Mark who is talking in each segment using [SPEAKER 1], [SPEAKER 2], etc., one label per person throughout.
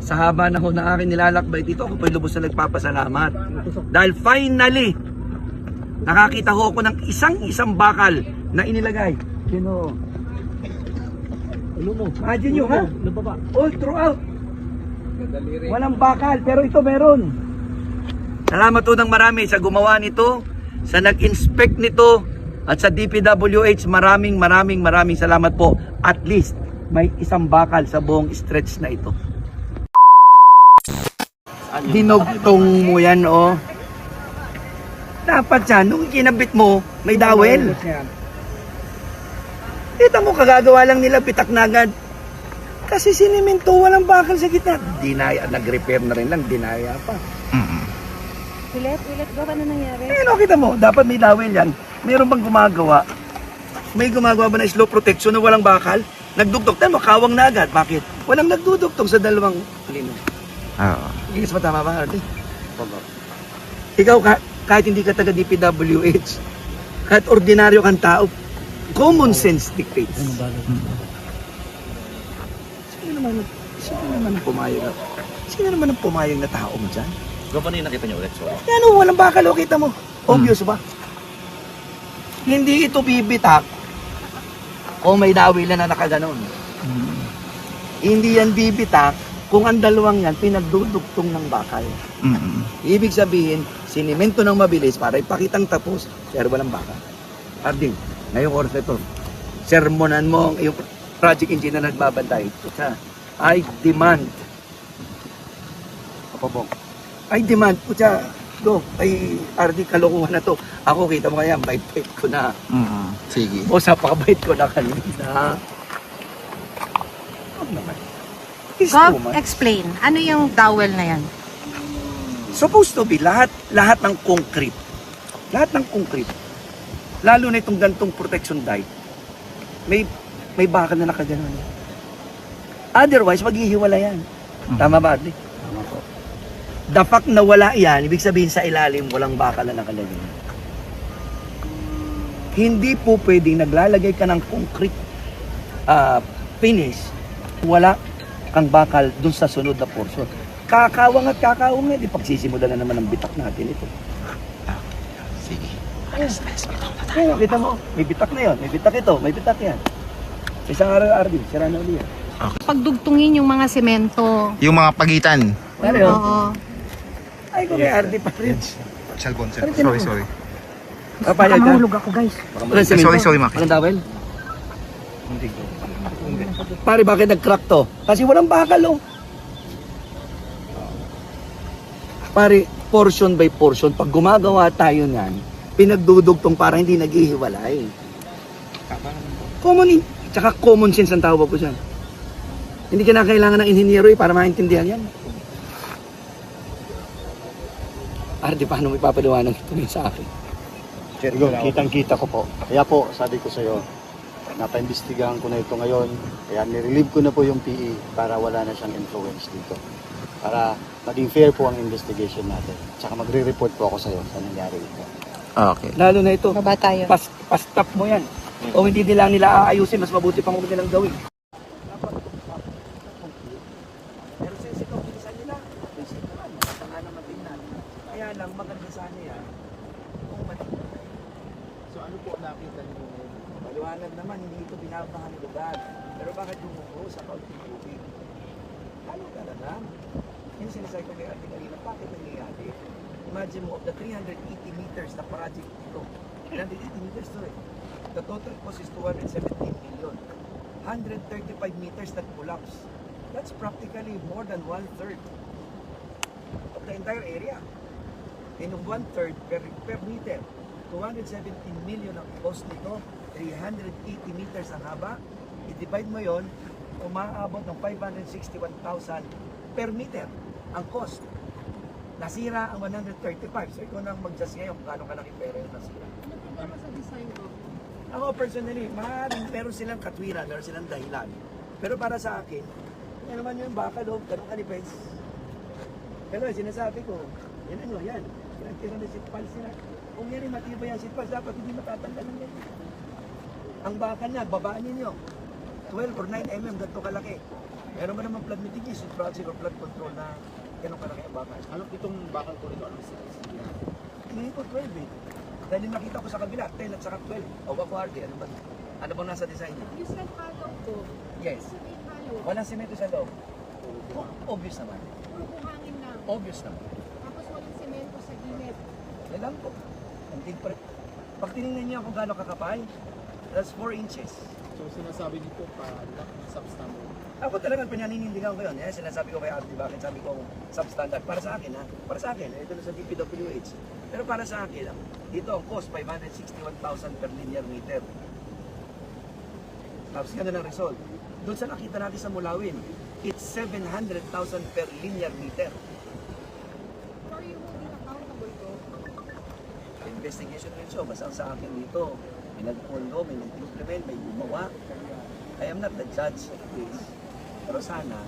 [SPEAKER 1] Sa haba na ho na akin nilalakbay dito, ako po'y lubos na nagpapasalamat. Dahil finally, nakakita ho ako ng isang-isang bakal na inilagay. Yun ho.
[SPEAKER 2] Ulo mo.
[SPEAKER 1] Imagine nyo ha,
[SPEAKER 2] Nababa.
[SPEAKER 1] all throughout. Walang bakal, pero ito meron. Salamat po ng marami sa gumawa nito, sa nag-inspect nito, at sa DPWH, maraming maraming maraming salamat po. At least, may isang bakal sa buong stretch na ito. Dinugtong mo yan, oh. Dapat yan, nung kinabit mo, may dawel. Kita mo, kagagawa lang nila, pitak na agad. Kasi siniminto, walang bakal sa gitna. Dinaya, nag-repair na rin lang, dinaya pa.
[SPEAKER 3] Ulit, ulit ba? Paano nangyari?
[SPEAKER 1] Eh, no, kita mo, dapat may dawel yan. Meron bang gumagawa? May gumagawa ba na slow protection na walang bakal? Nagdugtog, tayo kawang na agad. Bakit? Walang nagdudugtog sa dalawang lino.
[SPEAKER 4] Oo.
[SPEAKER 1] Hindi ba tama ba, Artie? Ikaw, ka- kahit hindi ka taga DPWH, kahit ordinaryo kang tao, common sense dictates. Sino naman, sino naman ang pumayag? na- Sino naman ang pumayag na tao mo dyan?
[SPEAKER 2] Gano'n yung nakita niyo ulit? Sorry.
[SPEAKER 1] Yan o, walang bakal o, kita mo. Obvious ba? Hindi ito bibitak kung may dawilan na nakaganon. Hindi yan bibitak kung ang dalawang yan pinagdudugtong ng bakal.
[SPEAKER 4] Mm-mm.
[SPEAKER 1] Ibig sabihin, sinimento ng mabilis para ipakitang tapos, pero walang bakal. Arding, ngayong oras na ito, sermonan mo ang iyong project engineer na nagbabantay. Puta, I demand. Kapabong. I demand. Puta, go. Ay, RD, kalokohan na to. Ako, kita mo kaya, bait-bait ko na.
[SPEAKER 4] Mm-mm. Sige.
[SPEAKER 1] O sa pakabait ko na kanina. Huwag naman.
[SPEAKER 3] Gov,
[SPEAKER 1] much.
[SPEAKER 3] explain. Ano yung dowel na yan?
[SPEAKER 1] supposed to be lahat lahat ng concrete. Lahat ng concrete. Lalo na itong gantong protection dye. May may bakal na nakaganon. Otherwise, maghihiwala yan. Tama ba, Adli? Tama po. The fact na wala yan, ibig sabihin sa ilalim, walang bakal na nakalagay. Hindi po pwedeng naglalagay ka ng concrete ah, finish, wala kang bakal dun sa sunod na portion. Kakawang at kakawang nga, di pagsisimulan na naman ang bitak natin ito.
[SPEAKER 4] Sige.
[SPEAKER 1] Kaya kita mo, may bitak na yon, may bitak ito, may bitak yan. Sa isang araw, Arvin, sira na uli yan.
[SPEAKER 3] Pagdugtungin yung mga semento.
[SPEAKER 4] Yung mga pagitan.
[SPEAKER 1] Ano yun?
[SPEAKER 3] Oo.
[SPEAKER 1] Ay, kung may Ardi pa rin. Ano
[SPEAKER 4] cellphone. Sorry, sorry.
[SPEAKER 1] Papayag ka?
[SPEAKER 3] Mahulog ako, guys.
[SPEAKER 4] Sorry, sorry, Maki.
[SPEAKER 1] Walang dawel? Pare, bakit nag-crack to? Kasi walang bakal, oh. Pare, portion by portion, pag gumagawa tayo niyan, pinagdudugtong para hindi naghihiwalay. Common, in- tsaka common sense ang tawag ko dyan. Hindi ka na kailangan ng inhinyero eh, para maintindihan yan. Ardi, paano mo ipapaliwanag ito sa akin?
[SPEAKER 5] Yun, kitang-kita ko po. Kaya po, sabi ko sa'yo, napaimbestigahan ko na ito ngayon. Kaya nirelieve ko na po yung PE para wala na siyang influence dito. Para maging fair po ang investigation natin. Tsaka magre-report po ako sa'yo sa nangyari ito.
[SPEAKER 4] Okay.
[SPEAKER 1] Lalo na ito,
[SPEAKER 3] Baba tayo.
[SPEAKER 1] pas, pas-stop mo yan. O hindi nila nila aayusin, mas mabuti pang huwag nilang gawin. Kaya lang, maganda sana yan. Kung matignan. So ano po nakita niyo ngayon? Maliwanag naman, hindi ito binabahan ng lugar. Pero bakit bumuho sa kaunting tubig? Ano talaga? Yung sinasabi ko kay Ate kanina, bakit nangyayari? Imagine mo, of the 380 meters na project ito, 380 meters to eh. The total cost is 217 million. 135 meters that collapse. That's practically more than one-third of the entire area. And one-third per, per meter. 217 million ang cost nito. 380 meters ang haba. I-divide mo yon, umaabot ng 561,000 per meter ang cost. Nasira ang 135. So ikaw na ang mag-just ngayon kung gaano kalaki pera yung nasira. Ako personally, maaaring meron silang katwiran, meron silang dahilan. Pero para sa akin, yan naman yung baka loob, ganun ka-defense. Pero sinasabi ko, yan ano, yan. Pinagtira na sitpal sila. Kung yan ay matibay ang sitpal, dapat hindi matatanggal ng yan. Ang baka niya, babaan ninyo. 12 or 9 mm, ganito kalaki. Meron ba naman flood mitigation project or flood control na ganun kalaki ang bakal?
[SPEAKER 2] Ano itong bakal ko nito? Anong size?
[SPEAKER 1] Tingin ko 12 eh. Dahil yung nakita ko sa kabila, 10 at saka 12. O ba RD, ano ba? Ano bang nasa design niya?
[SPEAKER 6] Yung sa hollow ko,
[SPEAKER 1] Yes. Walang simento sa loob. Obvious naman.
[SPEAKER 6] puro buhangin lang.
[SPEAKER 1] Obvious naman.
[SPEAKER 6] Tapos walang semento sa gilid.
[SPEAKER 1] Po. Hindi pa Pag tinignan niyo kung gaano kakapal, that's 4 inches.
[SPEAKER 2] So sinasabi dito pa lack ng substandard.
[SPEAKER 1] Ako talagang pinaninindigan ko yun. Eh, sinasabi ko kay Abdi, bakit sabi ko substandard? Para sa akin ha, para sa akin, eh, ito na sa DPWH. Pero para sa akin, dito ang cost, 561,000 per linear meter. Tapos ganun ang result. Doon sa nakita natin sa Mulawin, it's 700,000 per linear meter.
[SPEAKER 6] Or you will be accountable ko.
[SPEAKER 1] Investigation rin siya, basta sa akin dito, may nag-follow, may nag-implement, may gumawa. I am not the judge of this. Pero sana,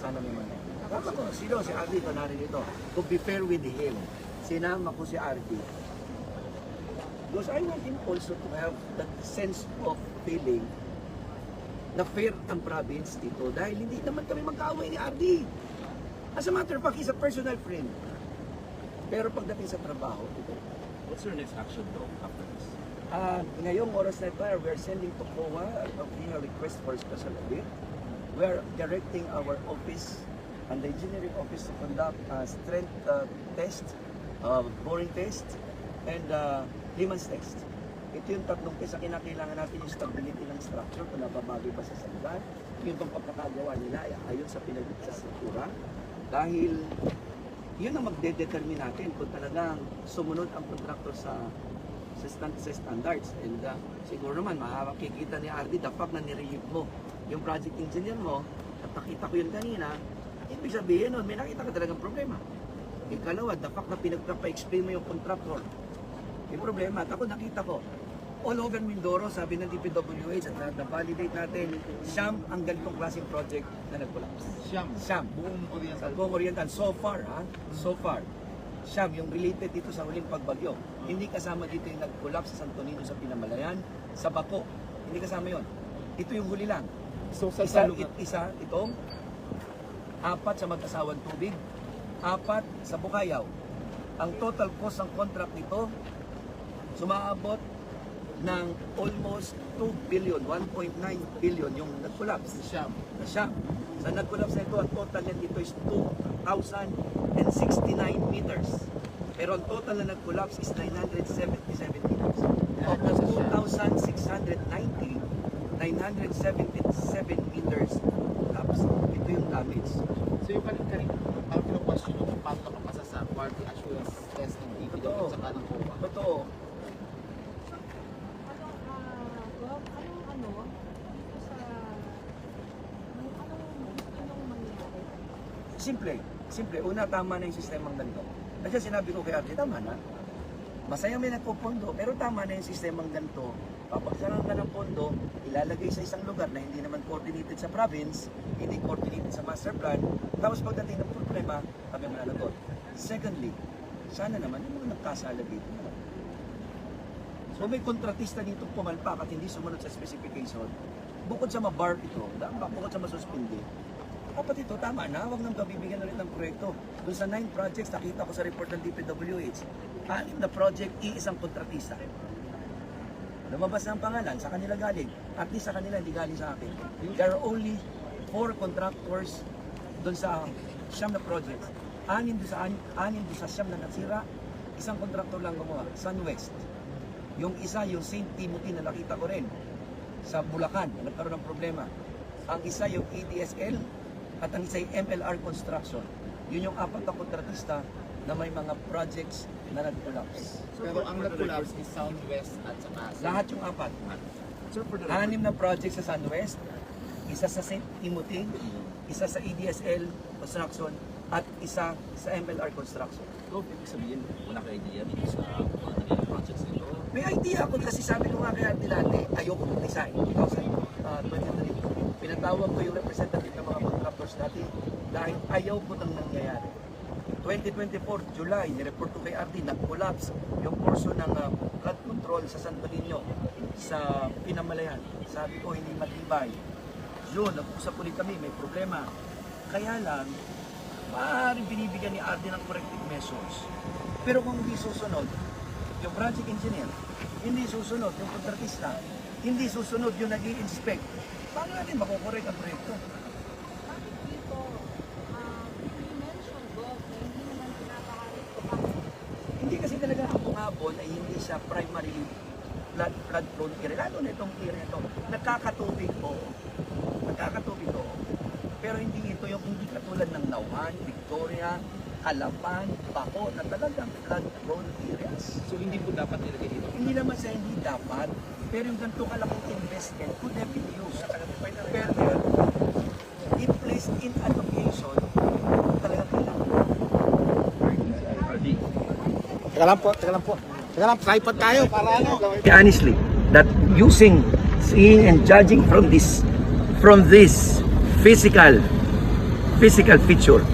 [SPEAKER 1] sana may man. Dapat ko, sino si Ardi ito narito? To be fair with him, sinama ko si Ardi. Because I want him also to have that sense of feeling na fair ang province dito dahil hindi naman kami magkaaway ni Ardi. As a matter of fact, he's a personal friend. Pero pagdating sa trabaho,
[SPEAKER 2] What's your next action though after this?
[SPEAKER 1] Ah, ngayong oras na ito, we are sending to COA a a request for special audit. We are directing our office and the engineering office to conduct a strength uh, test, uh, boring test, and uh, Lehman's test. Ito yung tatlong test na kinakailangan natin yung stability ng structure, kung nababago ba sa salgan, yung itong pagkakagawa nila ay ayon sa pinag sa struktura. Dahil yun ang magdedetermine natin kung talagang sumunod ang contractor sa sa, stand, sa standards. And uh, siguro naman, makakikita ni RD fact na nirelieve mo yung project engineer mo at nakita ko yun kanina, ibig sabihin nun, may nakita ka talagang problema. Ikalawa, fact na pinagpapa-explain mo yung contractor. Yung problema, at ako nakita ko, all over Mindoro, sabi ng DPWH at na- na-validate natin, siyam ang ganitong klaseng project na nag-collapse.
[SPEAKER 2] Siyam.
[SPEAKER 1] Siyam.
[SPEAKER 2] Buong Oriental.
[SPEAKER 1] Buong Oriental, so far ha, so far, siyam yung related dito sa huling pagbagyo. Hindi kasama dito yung nag-collapse sa Santo Niño sa Pinamalayan, sa Bako. Hindi kasama yon. Ito yung huli lang.
[SPEAKER 2] So sa
[SPEAKER 1] Isa, it, isa itong apat sa mag-asawang tubig, apat sa Bukayaw. Ang total cost ng contract nito sumaabot ng almost 2 billion, 1.9 billion yung nag-collapse na siya. Sa nag-collapse na ito, ang total niya dito is 2,069 meters. Pero ang total na nag-collapse is 977 meters. Of the 2,690, 977 meters collapse. Ito yung damage.
[SPEAKER 2] So yung kanina kanina, parang pino-question yung paano nakapasa sa quality assurance test ng DPW
[SPEAKER 1] Totoo.
[SPEAKER 2] at saka ng COA.
[SPEAKER 1] Totoo.
[SPEAKER 6] Ano, ah, Gov, anong ano, dito sa, anong gusto niyong mangyari?
[SPEAKER 1] Simple. Simple. Una, tama na yung sistemang ganito. Kasi sinabi ko kay Ate, tama na. Masaya may nagpupondo, pero tama na yung sistemang ganito. Papagsaran ka ng pondo, ilalagay sa isang lugar na hindi naman coordinated sa province, hindi coordinated sa master plan, tapos pagdating ng problema, kami mananagot. Secondly, sana naman yung mga nagkasala dito. So may kontratista dito pumalpak at hindi sumunod sa specification, bukod sa mabar ito, bukod sa masuspindi, dapat ito, tama na, huwag nang kabibigyan ulit ng proyekto. Doon sa nine projects, nakita ko sa report ng DPWH, anim na project, iisang kontratista. Lumabas ang pangalan, sa kanila galing. At least sa kanila, hindi galing sa akin. There are only four contractors doon sa siyam na projects. Anim doon sa, anim, doon sa siyam na nasira, isang kontraktor lang gumawa, SunWest. Yung isa, yung St. Timothy na nakita ko rin sa Bulacan, na nagkaroon ng problema. Ang isa yung ADSL at ang isa yung MLR Construction. Yun yung apat na kontratista na may mga projects na nag-collapse.
[SPEAKER 2] Pero ang nag-collapse is Southwest at saka
[SPEAKER 1] Lahat yung apat.
[SPEAKER 2] Sir, for the
[SPEAKER 1] Anim na projects sa Sunwest, isa sa St. Timothy, isa sa ADSL Construction, at isa sa MLR Construction.
[SPEAKER 7] So, ibig sabihin, wala ka idea dito sa mga naging projects nito.
[SPEAKER 1] May idea ako kasi sabi ko nga kay Ate dati, ayoko mag-design. 2023. Pinatawag ko yung representative ng mga contractors dati dahil ayaw ko nang nangyayari. 2024, July, nireport ko kay RD, nag-collapse yung portion ng uh, flood control sa Santo Niño sa Pinamalayan. Sabi ko, hindi matibay. Yun, nag-usap ulit kami, may problema. Kaya lang, maaaring binibigyan ni RD ng corrective measures. Pero kung hindi susunod, yung project engineer, hindi susunod yung kontratista, hindi susunod yung nag inspect paano natin makukorek ang proyekto?
[SPEAKER 6] Bakit dito, ah, i-mention Gov na hindi naman pinapakarit ko bakit
[SPEAKER 1] Hindi kasi talaga ang bungabon siya primarily flood, flood prone area. Lalo na itong area ito. Nagkakatubig po. Nagkakatubig po. Pero hindi ito yung hindi katulad ng Nauhan, Victoria, Calapan, Baco na talagang flood prone areas.
[SPEAKER 7] So hindi po dapat nilagay dito.
[SPEAKER 1] Hindi naman sa hindi dapat, pero yung ganito kalaking investment could have been used. Pero if placed in allocation, talagang kailangan.
[SPEAKER 7] RD.
[SPEAKER 2] Teka lang po, teka lang po. Teka lang, tripod tayo para ano.
[SPEAKER 1] honestly that using seeing and judging from this from this physical physical feature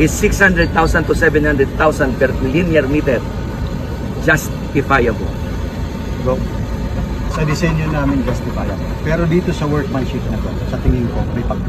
[SPEAKER 1] is 600,000 to 700,000 per linear meter justifiable
[SPEAKER 5] Go. Sa disenyo namin justifiable. Pero dito sa workmanship na to, sa tingin ko, may pag